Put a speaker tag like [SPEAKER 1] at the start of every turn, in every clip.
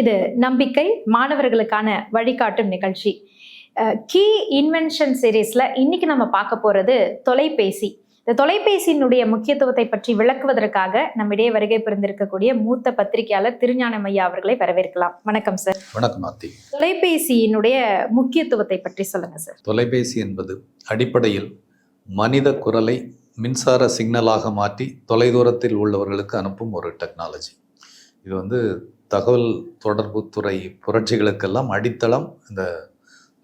[SPEAKER 1] இது நம்பிக்கை மாணவர்களுக்கான வழிகாட்டும் நிகழ்ச்சி. கீ இன்வென்ஷன் சீரீஸ்ல இன்னைக்கு நம்ம பார்க்க போறது தொலைபேசி. இந்த தொலைபேசியினுடைய முக்கியத்துவத்தை பற்றி விளக்குவதற்காக நம்மிடையே வருகை புரிந்திருக்கக்கூடிய மூத்த பத்திரிகையாளர் திருஞானம் ஐயா அவர்களை வரவேற்கலாம். வணக்கம் சார்
[SPEAKER 2] வணக்கம் ஆர்த்தி.
[SPEAKER 1] தொலைபேசியினுடைய முக்கியத்துவத்தை பற்றி சொல்லுங்க சார்
[SPEAKER 2] தொலைபேசி என்பது அடிப்படையில் மனித குரலை மின்சார சிக்னலாக மாற்றி தொலைதூரத்தில் உள்ளவர்களுக்கு அனுப்பும் ஒரு டெக்னாலஜி இது வந்து தகவல் தொடர்புத்துறை புரட்சிகளுக்கெல்லாம் அடித்தளம் இந்த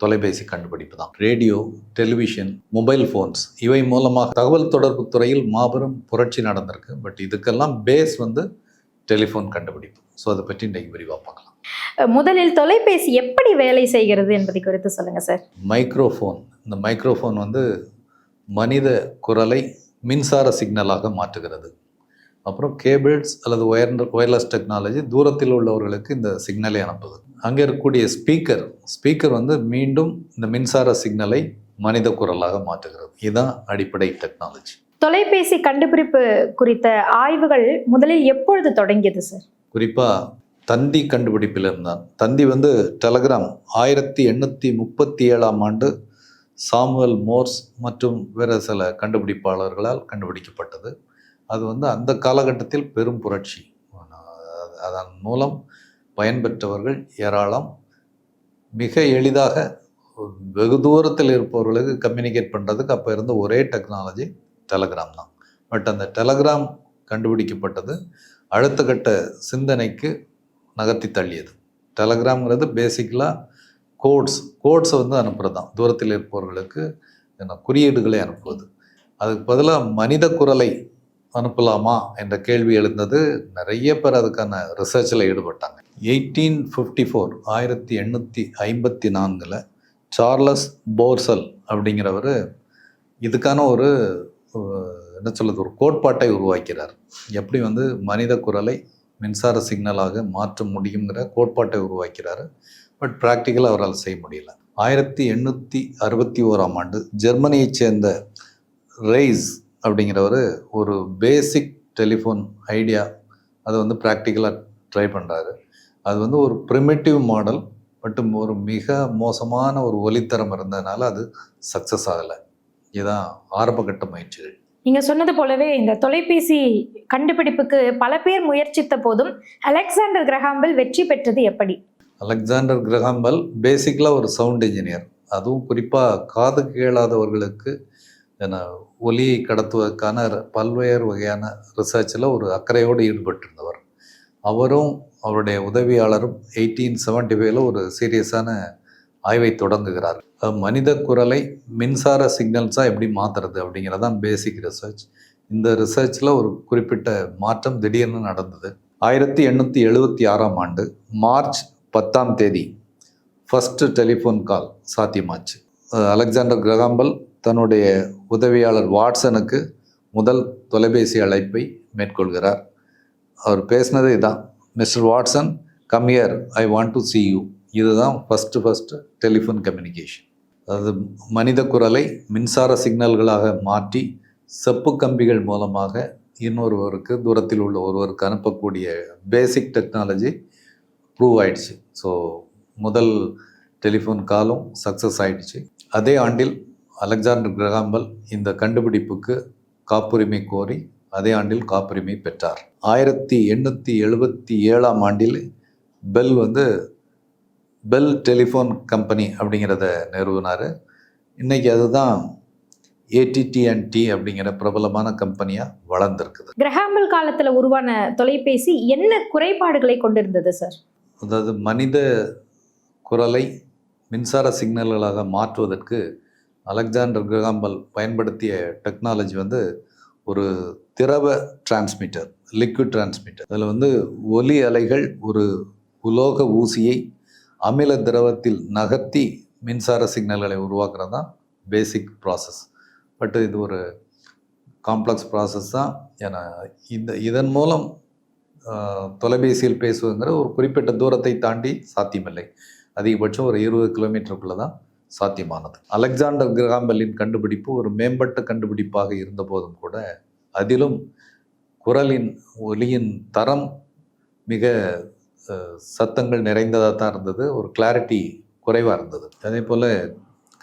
[SPEAKER 2] தொலைபேசி கண்டுபிடிப்பு தான். ரேடியோ டெலிவிஷன் மொபைல் ஃபோன்ஸ் இவை மூலமாக தகவல் தொடர்பு துறையில் மாபெரும் புரட்சி நடந்திருக்கு. பட் இதுக்கெல்லாம் பேஸ் வந்து டெலிஃபோன் கண்டுபிடிப்பு. ஸோ அதை பற்றி இன்றைக்கு விரிவாக பார்க்கலாம்.
[SPEAKER 1] முதலில் தொலைபேசி எப்படி வேலை செய்கிறது என்பதை குறித்து சொல்லுங்க சார்
[SPEAKER 2] மைக்ரோஃபோன். இந்த மைக்ரோஃபோன் வந்து மனித குரலை மின்சார சிக்னலாக மாற்றுகிறது. அப்புறம் கேபிள்ஸ் அல்லது ஒயர் ஒயர்லெஸ் டெக்னாலஜி தூரத்தில் உள்ளவர்களுக்கு இந்த சிக்னலை அனுப்புது. அங்கே இருக்கக்கூடிய ஸ்பீக்கர் ஸ்பீக்கர் வந்து மீண்டும் இந்த மின்சார சிக்னலை மனித குரலாக மாற்றுகிறது. இதுதான் அடிப்படை டெக்னாலஜி.
[SPEAKER 1] தொலைபேசி கண்டுபிடிப்பு குறித்த ஆய்வுகள் முதலில் எப்பொழுது தொடங்கியது சார்?
[SPEAKER 2] குறிப்பாக தந்தி கண்டுபிடிப்பில் இருந்தான் தந்தி வந்து டெலகிராம் ஆயிரத்தி எண்ணூற்றி முப்பத்தி ஏழாம் ஆண்டு சாமுவல் மோர்ஸ் மற்றும் வேறு சில கண்டுபிடிப்பாளர்களால் கண்டுபிடிக்கப்பட்டது. அது வந்து அந்த காலகட்டத்தில் பெரும் புரட்சி. அதன் மூலம் பயன்பெற்றவர்கள் ஏராளம். மிக எளிதாக வெகு தூரத்தில் இருப்பவர்களுக்கு கம்யூனிகேட் பண்ணுறதுக்கு அப்போ இருந்த ஒரே டெக்னாலஜி டெலகிராம் தான். பட் அந்த டெலகிராம் கண்டுபிடிக்கப்பட்டது அடுத்த கட்ட சிந்தனைக்கு நகர்த்தி தள்ளியது. டெலகிராம்ங்கிறது பேசிக்கலாக கோட்ஸ் கோட்ஸை வந்து அனுப்புகிறது தான் தூரத்தில் இருப்பவர்களுக்கு என்ன குறியீடுகளை அனுப்புவது. அதுக்கு பதிலாக மனித குரலை அனுப்பலாமா என்ற கேள்வி எழுந்தது நிறைய பேர் அதுக்கான ரிசர்ச்சில் ஈடுபட்டாங்க. எயிட்டீன் ஃபிஃப்டி ஃபோர் ஆயிரத்தி எண்ணூற்றி ஐம்பத்தி நான்கில் சார்லஸ் போர்சல் அப்படிங்கிறவர் இதுக்கான ஒரு என்ன சொல்லுது ஒரு கோட்பாட்டை உருவாக்கிறார். எப்படி வந்து மனித குரலை மின்சார சிக்னலாக மாற்ற முடியுங்கிற கோட்பாட்டை உருவாக்கிறாரு. பட் ப்ராக்டிக்கலாக அவரால் செய்ய முடியல. ஆயிரத்தி எண்ணூற்றி அறுபத்தி ஓராம் ஆண்டு ஜெர்மனியைச் சேர்ந்த ரெய்ஸ் அப்படிங்கிறவர் ஒரு பேசிக் டெலிஃபோன் ஐடியா அதை வந்து ப்ராக்டிக்கலாக ட்ரை பண்ணுறாரு அது வந்து ஒரு ப்ரிமிட்டிவ் மாடல் பட் ஒரு மிக மோசமான ஒரு ஒலித்தரம் இருந்ததுனால அது சக்ஸஸ் ஆகலை. இதுதான் ஆரம்பகட்ட முயற்சிகள்.
[SPEAKER 1] நீங்க சொன்னது போலவே இந்த தொலைபேசி கண்டுபிடிப்புக்கு பல பேர் முயற்சித்த போதும் அலெக்சாண்டர் கிரஹாம்பெல் வெற்றி பெற்றது எப்படி?
[SPEAKER 2] அலெக்சாண்டர் கிரஹாம்பல் பேசிக்கலாக ஒரு சவுண்ட் இன்ஜினியர் அதுவும் குறிப்பாக காது கேளாதவர்களுக்கு என்ன ஒலியை கடத்துவதற்கான பல்வேறு வகையான ரிசர்ச்சில் ஒரு அக்கறையோடு ஈடுபட்டிருந்தவர். அவரும் அவருடைய உதவியாளரும் எயிட்டீன் செவன்டி ஃபைவ்ல ஒரு சீரியஸான ஆய்வை தொடங்குகிறார். மனித குரலை மின்சார சிக்னல்ஸாக எப்படி மாற்றுறது அப்படிங்கிறதான் பேசிக் ரிசர்ச் இந்த ரிசர்ச்சில் ஒரு குறிப்பிட்ட மாற்றம் திடீர்னு நடந்தது. ஆயிரத்தி எண்ணூற்றி எழுபத்தி ஆறாம் ஆண்டு மார்ச் பத்தாம் தேதி ஃபஸ்ட்டு டெலிஃபோன் கால் சாத்தியமாச்சு. அலெக்சாண்டர் கிரகாம்பல் தன்னுடைய உதவியாளர் வாட்சனுக்கு முதல் தொலைபேசி அழைப்பை மேற்கொள்கிறார். அவர் பேசினது இதான். Mister Watson come here I want to see you. இதுதான் ஃபஸ்ட்டு ஃபஸ்ட்டு டெலிஃபோன் கம்யூனிகேஷன். அது மனித குரலை மின்சார சிக்னல்களாக மாற்றி செப்பு கம்பிகள் மூலமாக இன்னொருவருக்கு தூரத்தில் உள்ள ஒருவருக்கு அனுப்பக்கூடிய பேசிக் டெக்னாலஜி ப்ரூவ் ஆயிடுச்சு. ஸோ முதல் டெலிஃபோன் காலும் சக்ஸஸ் ஆயிடுச்சு. அதே ஆண்டில் அலெக்சாண்டர் கிரகாம்பல் இந்த கண்டுபிடிப்புக்கு காப்புரிமை கோரி அதே ஆண்டில் காப்புரிமை பெற்றார். ஆயிரத்தி எண்ணூற்றி எழுபத்தி ஏழாம் ஆண்டில் பெல் வந்து பெல் டெலிஃபோன் கம்பெனி அப்படிங்கிறத நிறுவினார். இன்னைக்கு அதுதான் ஏடிடிஎன்டி அப்படிங்கிற பிரபலமான கம்பெனியாக வளர்ந்துருக்குது.
[SPEAKER 1] கிரஹாம்பெல் காலத்துல உருவான தொலைபேசி என்ன குறைபாடுகளை கொண்டிருந்தது சார்
[SPEAKER 2] அதாவது மனித குரலை மின்சார சிக்னல்களாக மாற்றுவதற்கு அலெக்சாண்டர் கிரகாம்பல் பயன்படுத்திய டெக்னாலஜி வந்து ஒரு திரவ டிரான்ஸ்மிட்டர் லிக்விட் டிரான்ஸ்மிட்டர் அதில் வந்து ஒலி அலைகள் ஒரு உலோக ஊசியை அமில திரவத்தில் நகர்த்தி மின்சார சிக்னல்களை உருவாக்குறது தான் பேசிக் ப்ராசஸ் பட் இது ஒரு காம்ப்ளெக்ஸ் ப்ராசஸ் தான். ஏன்னா இந்த இதன் மூலம் தொலைபேசியில் பேசுவதுங்கிற ஒரு குறிப்பிட்ட தூரத்தை தாண்டி சாத்தியமில்லை. அதிகபட்சம் ஒரு இருபது கிலோமீட்டருக்குள்ளே தான் சாத்தியமானது. அலெக்சாண்டர் கிரகாம்பெல்லின் கண்டுபிடிப்பு ஒரு மேம்பட்ட கண்டுபிடிப்பாக இருந்த போதும் கூட அதிலும் குரலின் ஒலியின் தரம் மிக சத்தங்கள் நிறைந்ததாக தான் இருந்தது. ஒரு கிளாரிட்டி குறைவாக இருந்தது. அதே போல்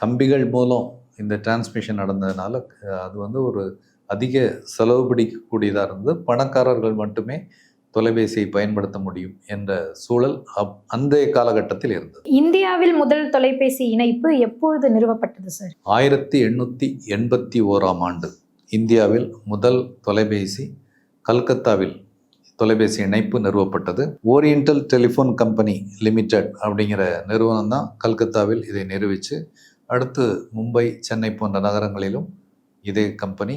[SPEAKER 2] கம்பிகள் மூலம் இந்த டிரான்ஸ்மிஷன் நடந்ததுனால அது வந்து ஒரு அதிக செலவு பிடிக்கக்கூடியதாக இருந்தது. பணக்காரர்கள் மட்டுமே தொலைபேசியை பயன்படுத்த முடியும் என்ற சூழல் அப் அந்த காலகட்டத்தில் இருந்தது.
[SPEAKER 1] இந்தியாவில் முதல் தொலைபேசி இணைப்பு எப்பொழுது நிறுவப்பட்டது சார்
[SPEAKER 2] ஆயிரத்தி எண்ணூற்றி எண்பத்தி ஓராம் ஆண்டு இந்தியாவில் முதல் தொலைபேசி கல்கத்தாவில் தொலைபேசி இணைப்பு நிறுவப்பட்டது. ஓரியண்டல் டெலிஃபோன் கம்பெனி லிமிடெட் அப்படிங்கிற நிறுவனம் தான் கல்கத்தாவில் இதை நிறுவிச்சு அடுத்து மும்பை சென்னை போன்ற நகரங்களிலும் இதே கம்பெனி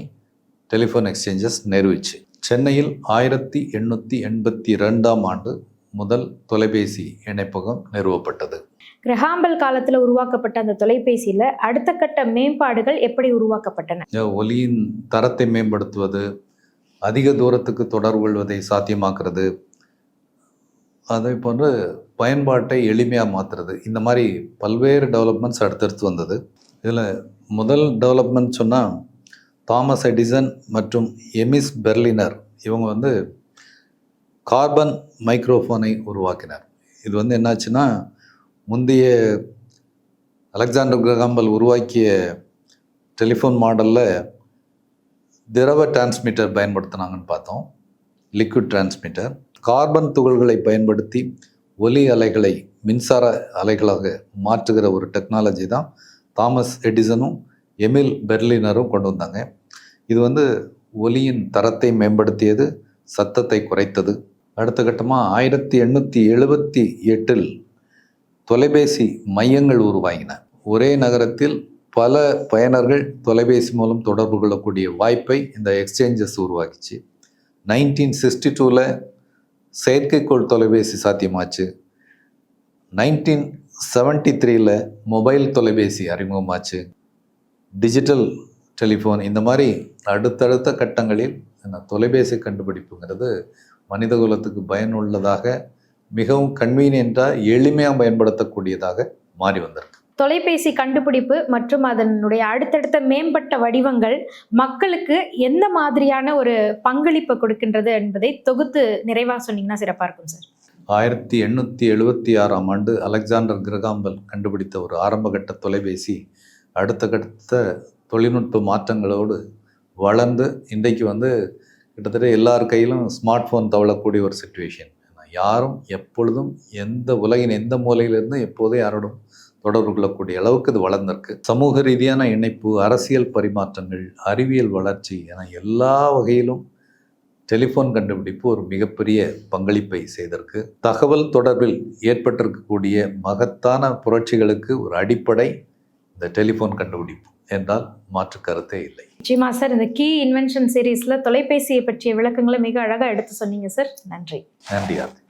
[SPEAKER 2] டெலிஃபோன் எக்ஸ்சேஞ்சஸ் நிறுவிச்சு. சென்னையில் ஆயிரத்தி எண்ணூற்றி எண்பத்தி ரெண்டாம் ஆண்டு முதல் தொலைபேசி இணைப்பகம் நிறுவப்பட்டது.
[SPEAKER 1] கிரஹாம்பல் காலத்துல உருவாக்கப்பட்ட அந்த தொலைபேசியில அடுத்த கட்ட மேம்பாடுகள் எப்படி உருவாக்கப்பட்டன?
[SPEAKER 2] ஒலியின் தரத்தை மேம்படுத்துவது அதிக தூரத்துக்கு தொடர்பு கொள்வதை சாத்தியமாக்குறது அதே போன்று பயன்பாட்டை எளிமையாக மாற்றுறது இந்த மாதிரி பல்வேறு டெவலப்மெண்ட்ஸ் அடுத்தடுத்து வந்தது. இதில் முதல் டெவலப்மெண்ட் சொன்னால் தாமஸ் எடிசன் மற்றும் எமிஸ் பெர்லினர் இவங்க வந்து கார்பன் மைக்ரோஃபோனை உருவாக்கினார். இது வந்து என்னாச்சுன்னா முந்தைய அலெக்சாண்டர் கிரகாம்பல் உருவாக்கிய டெலிஃபோன் மாடலில் திரவ டிரான்ஸ்மிட்டர் பயன்படுத்தினாங்கன்னு பார்த்தோம். Liquid transmitter. கார்பன் துகள்களை பயன்படுத்தி ஒலி அலைகளை மின்சார அலைகளாக மாற்றுகிற ஒரு டெக்னாலஜி தான் தாமஸ் எடிசனும் எமில் பெர்லினரும் கொண்டு வந்தாங்க. இது வந்து ஒலியின் தரத்தை மேம்படுத்தியது சத்தத்தை குறைத்தது. அடுத்த கட்டமாக ஆயிரத்தி எண்ணூற்றி எழுபத்தி எட்டில் தொலைபேசி மையங்கள் உருவாகின. ஒரே நகரத்தில் பல பயனர்கள் தொலைபேசி மூலம் தொடர்பு கொள்ளக்கூடிய வாய்ப்பை இந்த எக்ஸ்சேஞ்சஸ் உருவாக்கிச்சு. நைன்டீன் சிக்ஸ்டி டூவில் செயற்கைக்கோள் தொலைபேசி சாத்தியமாச்சு. நைன்டீன் செவன்ட்டி த்ரீல மொபைல் தொலைபேசி அறிமுகமாச்சு. டிஜிட்டல் டெலிஃபோன் இந்த மாதிரி அடுத்தடுத்த கட்டங்களில் தொலைபேசி கண்டுபிடிப்புங்கிறது மனிதகுலத்துக்கு பயனுள்ளதாக மிகவும் கன்வீனியண்ட்டாக எளிமையாக பயன்படுத்தக்கூடியதாக மாறி வந்திருக்கு.
[SPEAKER 1] தொலைபேசி கண்டுபிடிப்பு மற்றும் அதனுடைய அடுத்தடுத்த மேம்பட்ட வடிவங்கள் மக்களுக்கு எந்த மாதிரியான ஒரு பங்களிப்பை கொடுக்கின்றது என்பதை தொகுத்து நிறைவா சொன்னீங்கன்னா சிறப்பா இருக்கும் சார்.
[SPEAKER 2] ஆயிரத்தி எண்ணூற்றி எழுபத்தி ஆறாம் ஆண்டு அலெக்சாண்டர் கிரகாம்பல் கண்டுபிடித்த ஒரு ஆரம்பகட்ட தொலைபேசி அடுத்த தொழில்நுட்ப மாற்றங்களோடு வளர்ந்து இன்றைக்கு வந்து கிட்டத்தட்ட எல்லார் கையிலும் ஸ்மார்ட் ஃபோன் தவழக்கூடிய ஒரு சுச்சுவேஷன் யாரும் எப்பொழுதும் எந்த உலகின் எந்த மூலையிலிருந்து எப்போதும் யாரோடும் தொடர்பு கொள்ளக்கூடிய அளவுக்கு இது வளர்ந்திருக்கு. சமூக ரீதியான இணைப்பு அரசியல் பரிமாற்றங்கள் அறிவியல் வளர்ச்சி என எல்லா வகையிலும் டெலிஃபோன் கண்டுபிடிப்பு ஒரு மிகப்பெரிய பங்களிப்பை செய்திருக்கு. தகவல் தொடர்பில் ஏற்பட்டிருக்கக்கூடிய மகத்தான புரட்சிகளுக்கு ஒரு அடிப்படை இந்த டெலிஃபோன் கண்டுபிடிப்பு என்றால் மாற்று கருத்தே இல்லை.
[SPEAKER 1] நிச்சயமா சார் இந்த கீ இன்வென்ஷன் சீரீஸ்ல தொலைபேசியை பற்றிய விளக்கங்களை மிக அழகா எடுத்து சொன்னீங்க சார். நன்றி.
[SPEAKER 2] நன்றி ஆர்த்தி.